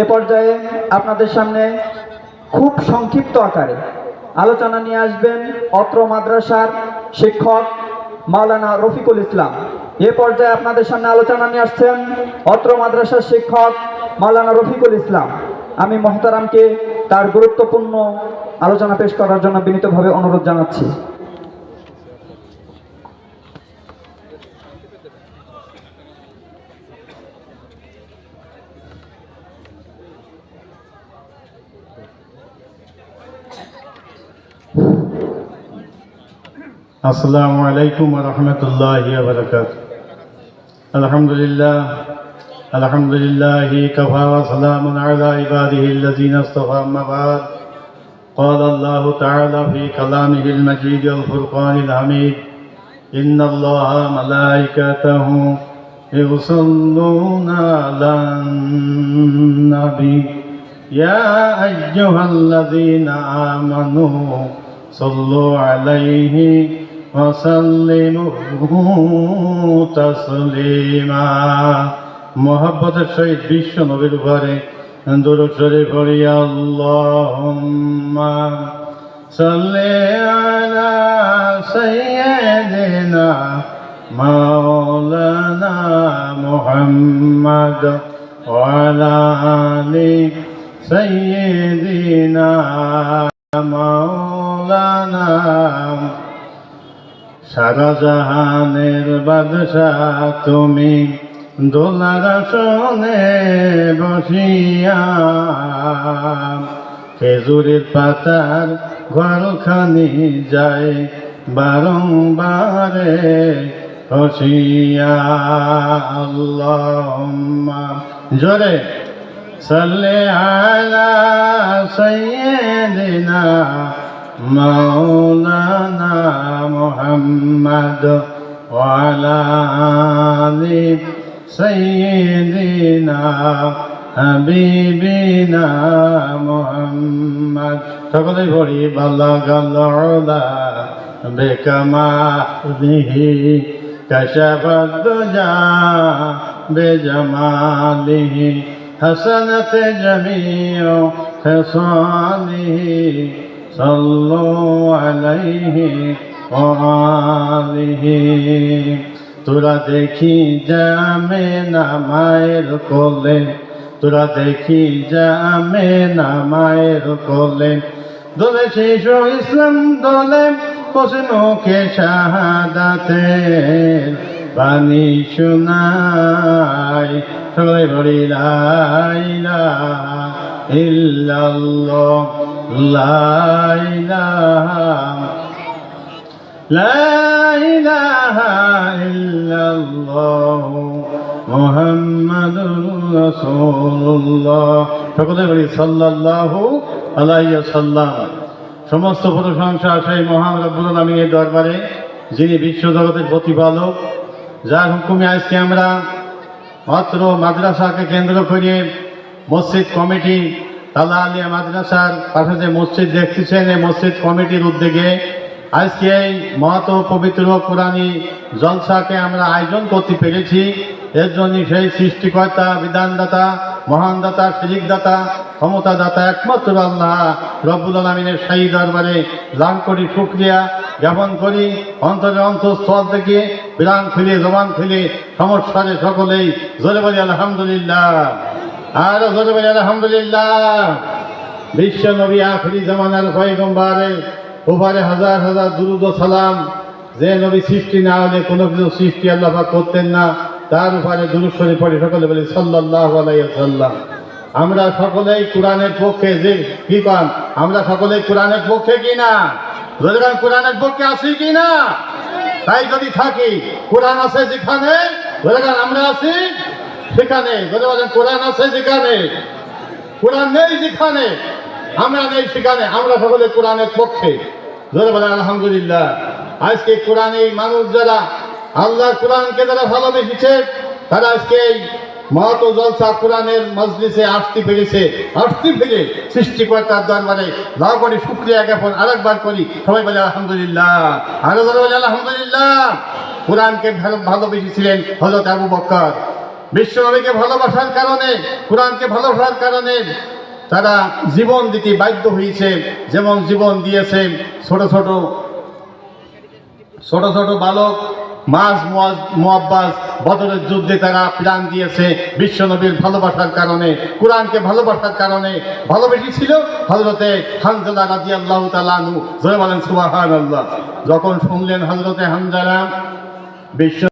এ পর্যায়ে আপনাদের সামনে খুব সংক্ষিপ্ত আকারে আলোচনা নিয়ে আসবেন অত্র মাদ্রাসার শিক্ষক মাওলানা রফিকুল ইসলাম। এ পর্যায়ে আপনাদের সামনে আলোচনা নিয়ে আসছেন অত্র মাদ্রাসার শিক্ষক মাওলানা রফিকুল ইসলাম। আমি মহতারামকে তার গুরুত্বপূর্ণ আলোচনা পেশ করার জন্য বিনীতভাবে অনুরোধ জানাচ্ছি। السلام عليكم ورحمة الله وبركاته الحمد لله الحمد لله كفى وسلام على عباده الذين اصطفى أما بعد قال الله تعالى في كلامه المجيد والفرقان الحميد إن الله ملائكته يصلون على النبي يا أيها الذين آمنوا صلوا عليه وسلموا تسليما মোহাব্বতের সহিত বিশ্ব নবীর উপরে দরুদ শরীফ পড়ি আল্লাহুম্মা সাল্লি আলা সাইয়্যিদিনা মাওলানা মুহাম্মদ ওয়া আলা আলি সাইয়্যিদিনা মাওলানা সারা জাহানের বাদশাহ তুমি দোলার শোনে বসিয়া। খেজুরের পাতার ঘরখানি যায় বারংবারে আল্লাহুম্মা জোরে। সাল্লি আলা সাইয়্যিদিনা مولانا محمد وعلى آل سيدنا حبيبنا محمد تقضي بوري بلغ العلا بكماله كشف الدجى بجماله حسنت جميع خصاله صلوا عليه وآله তোরা দেখি জামে না মায়ের কোলে তোরা দেখি জামে না মায়ের কোলে দোলে শিশু ইসলাম দোলে পশমুখে শাহাদাতের পানি শোনাই সবাই বলি লাইলা ইল্লাল্লাহ লাইলাহা لا إله إلا الله محمد رسول الله সকলে বলি সাল্লাল্লাহু আলাইহি সাল্লাম সমস্ত প্রশংসা সেই মহান রব্বুল আলামিনের দরবারে যিনি বিশ্ব জগতের প্রতিপালক যার হুকুমে আজকে আমরা মাত্র মাদ্রাসাকে কেন্দ্র করে মসজিদ কমিটি তালা আলিয়া মাদ্রাসার পাশে যে মসজিদ দেখতেছেন, এই মসজিদ কমিটির উদ্যোগে আজকে এই মহত পবিত্র কোরআনী জলসাকে আমরা আয়োজন করতে পেরেছি। এর জন্য সেই সৃষ্টিকর্তা, বিধানদাতা, মহানদাতা সুযোগদাতা ক্ষমতাদাতা একমাত্র আল্লাহ রব্বুল আলমিনের শাহী দরবারে লাভ করি শুক্রিয়া জ্ঞাপন করি। অন্তরে অন্তঃস্থল থেকে বিরান খুলে, জবান খুলে সমস্যারে সকলেই জোরে বলি, আলহামদুলিল্লাহ। আর জোরে বলি, আলহামদুলিল্লাহ। বিশ্ব নবী আখরি জামানার পয়গম্বারে ওপারে হাজার হাজার দুরুদ সালাম। যে নবী সৃষ্টি না হলে কোনো কিছু সৃষ্টি আল্লাহ করতেন না। তার উপরে দুরুশ্বরী পড়ে সকলে বলি সাল্লাহ আলাইসাল্লাম আমরা সকলেই কোরআনের পক্ষে যে, কি কন? আমরা সকলেই কোরআনের পক্ষে কি না? যদি কোরআনের পক্ষে আছি কি না? তাই যদি থাকি, কোরআন আছে যেখানে? আমরা আছি সেখানে কোরআন আছে যেখানে, কোরআন নেই যেখানে, আমরা নেই সেখানে, আমরা সকলে কোরআনের পক্ষে। ধরে বলেন, আলহামদুলিল্লাহ, আজকে কোরআন মানুষ যারা আল্লাহ কোরআনকে যারা ভালোবেসেছে, তারা আজকে এই মহত জলসা কোরআনের মজলিসে আসতে পেরেছে, আসতে পেরে সৃষ্টিকর্তার দরবারে লাভ করি শুক্রিয়া জ্ঞাপন আরেকবার করি। সবাই বলে, আলহামদুলিল্লাহ। আরও বলে, আলহামদুলিল্লাহ। কোরআনকে ভালো ভালোবেসেছিলেন হজরত আবু বক্কর বিশ্বনবীকে ভালোবাসার কারণে, কোরআনকে ভালোবাসার কারণে তারা জীবন দিতে বাধ্য হয়েছে। যেমন জীবন দিয়েছে ছোট ছোট ছোট ছোট বালক মাস মোয়াব্বাস বদরের যুদ্ধে তারা প্রাণ দিয়েছে বিশ্বনবীর ভালোবাসার কারণে, কোরআনকে ভালোবাসার কারণে। ভালোবেসে ছিল হজরতে হানজালা রাজি আল্লাহ তালু জয় বলেন সুবাহান আল্লাহ যখন শুনলেন হজরতে হানজালা, বিশ্ব